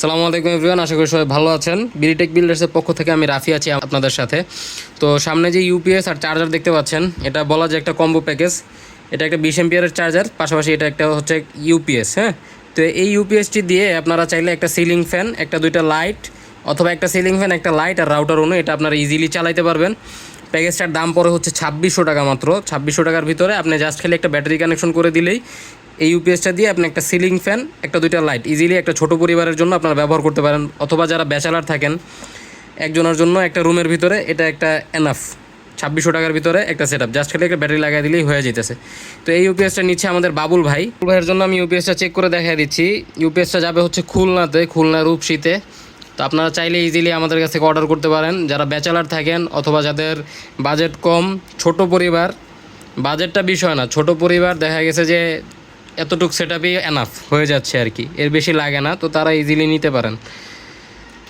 সালামু আলাইকুম এভরিওয়ান, আশা করি সবাই ভালো আছেন। বিরিটেক বিল্ডার্সের পক্ষ থেকে আমি রাফি আছি আপনাদের সাথে। তো সামনে যে ইউপিএস আর চার্জার দেখতে পাচ্ছেন, এটা বলা যায় একটা কম্বো প্যাকেজ এটা একটা বিশ এমপিয়ারের চার্জার পাশাপাশি এটা একটা হচ্ছে ইউপিএস হ্যাঁ? তো এই ইউপিএসটি দিয়ে আপনারা চাইলে একটা সিলিং ফ্যান একটা দুইটা লাইট অথবা একটা সিলিং ফ্যান একটা লাইট আর রাউটার অনু এটা আপনারা ইজিলি চালাইতে পারবেন। প্যাকেজটার দাম পরে হচ্ছে ছাব্বিশশো টাকা মাত্র। ছাব্বিশশো টাকার ভিতরে আপনি জাস্ট খালি একটা ব্যাটারি কানেকশন করে দিলেই এই ইউপিএসটা দিয়ে আপনি একটা সিলিং ফ্যান একটা দুইটা লাইট ইজিলি একটা ছোট পরিবারের জন্য আপনারা ব্যবহার করতে পারেন। অথবা যারা ব্যাচেলার থাকেন, একজনের জন্য একটা রুমের ভিতরে এটা একটা এনাফ ছাব্বিশশো টাকার ভিতরে একটা সেট জাস্ট খালি একটা ব্যাটারি লাগাই দিলেই হয়ে যেতেছে তো এই ইউপিএসটা নিচ্ছে আমাদের বাবুল ভাই। বাবুল ভাইয়ের জন্য আমি ইউপিএসটা চেক করে দেখা দিচ্ছি। ইউপিএসটা যাবে হচ্ছে খুলনাতে, খুলনা রূপসীতে। তো আপনারা চাইলে ইজিলি আমাদের কাছ থেকে অর্ডার করতে পারেন। যারা ব্যাচেলার থাকেন অথবা যাদের বাজেট কম, ছোট পরিবার বাজেটটা বিষয় না, ছোট পরিবার দেখা গেছে যে এতটুকু সেট আপই এনাফ হয়ে যাচ্ছে আর কি। এর বেশি লাগে না, তো তারা ইজিলি নিতে পারেন।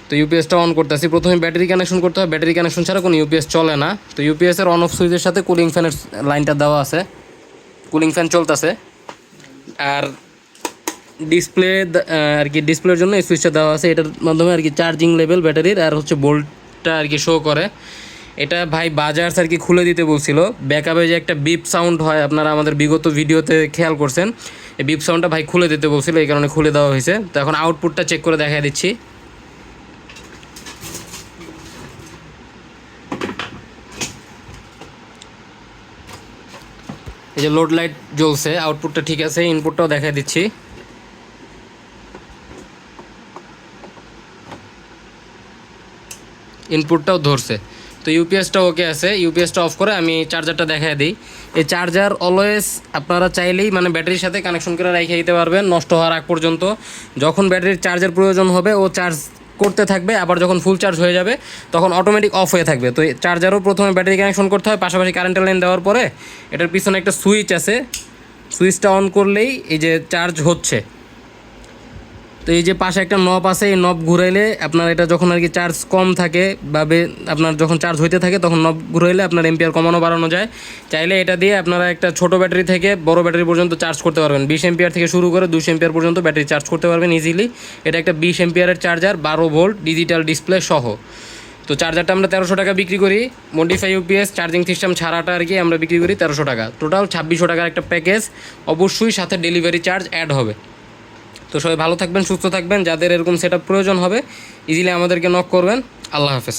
তো ইউপিএসটা অন করতেছি। প্রথমে ব্যাটারি কানেকশন করতে হয় ব্যাটারি কানেকশন ছাড়া কোনো ইউপিএস চলে না। তো ইউপিএসের অন অফ সুইচের সাথে কুলিং ফ্যানের লাইনটা দেওয়া আছে। কুলিং ফ্যান চলতেছে। আর ডিসপ্লে আর কি ডিসপ্লের জন্য এই সুইচটা দেওয়া আছে। এটার মাধ্যমে আর কি চার্জিং লেভেল ব্যাটারির আর হচ্ছে বোল্টটা আর কি শো করে। এটা ভাই বাজার্স আর কি খুলে দিতে বলছিল। ব্যাকআপে যে একটা বিপ সাউন্ড হয়, আপনারা আমাদের বিগত ভিডিওতে খেয়াল করছেন। এই বিপ সাউন্ডটা ভাই খুলে দিতে বলছিল, এই কারণে খুলে দেওয়া হয়েছে। তো এখন আউটপুটটা চেক করে দেখা দিচ্ছি। এই যে লোড লাইট জ্বলছে আউটপুটটা ঠিক আছে ইনপুটটাও দেখা দিচ্ছি। ইনপুটটাও ধরছে। তো ইউপিএসটা ওকে আছে। ইউপিএসটা অফ করে আমি চার্জারটা দেখাই দিই। এই চার্জার অলওয়েজ আপনারা চাইলেই মানে ব্যাটারির সাথে কানেকশন করে রেখে দিতে পারবেন, নষ্ট হওয়ার আগ পর্যন্ত। যখন ব্যাটারির চার্জের প্রয়োজন হবে, ও চার্জ করতে থাকবে, আবার যখন ফুল চার্জ হয়ে যাবে, তখন অটোমেটিক অফ হয়ে থাকবে। তো চার্জারও প্রথমে ব্যাটারি কানেকশন করতে হয়, পাশাপাশি কারেন্টের লাইন দেওয়ার পরে এটার পিছনে একটা সুইচ আছে। সুইচটা অন করলেই এই যে চার্জ হচ্ছে। তো এই যে পাশে একটা নব আছে, এই নব ঘুরাইলে আপনার এটা যখন আর কি চার্জ কম থাকে বা আপনার যখন চার্জ হইতে থাকে, তখন নব ঘুরাইলে আপনার এম্পিয়ার কমানো বাড়ানো যায়। চাইলে এটা দিয়ে আপনারা একটা ছোট ব্যাটারি থেকে বড় ব্যাটারি পর্যন্ত চার্জ করতে পারবেন। বিশ এম্পিয়ার থেকে শুরু করে দুশো এম্পিয়ার পর্যন্ত ব্যাটারি চার্জ করতে পারবেন ইজিলি এটা একটা বিশ এম্পিয়ারের চার্জার বারো ভোল্ট ডিজিটাল ডিসপ্লে সহ। তো চার্জারটা আমরা তেরোশো টাকা বিক্রি করি। মডিফাই ইউপিএস চার্জিং সিস্টেম ছাড়াটা আর কি আমরা বিক্রি করি তেরোশো টাকা। টোটাল ছাব্বিশশো টাকার একটা প্যাকেজ অবশ্যই সাথে ডেলিভারি চার্জ অ্যাড হবে। তো সবাই ভালো থাকবেন, সুস্থ থাকবেন। যাদের এরকম সেটা প্রয়োজন হবে ইজিলি আমাদেরকে নক করবেন। আল্লাহ হাফেজ।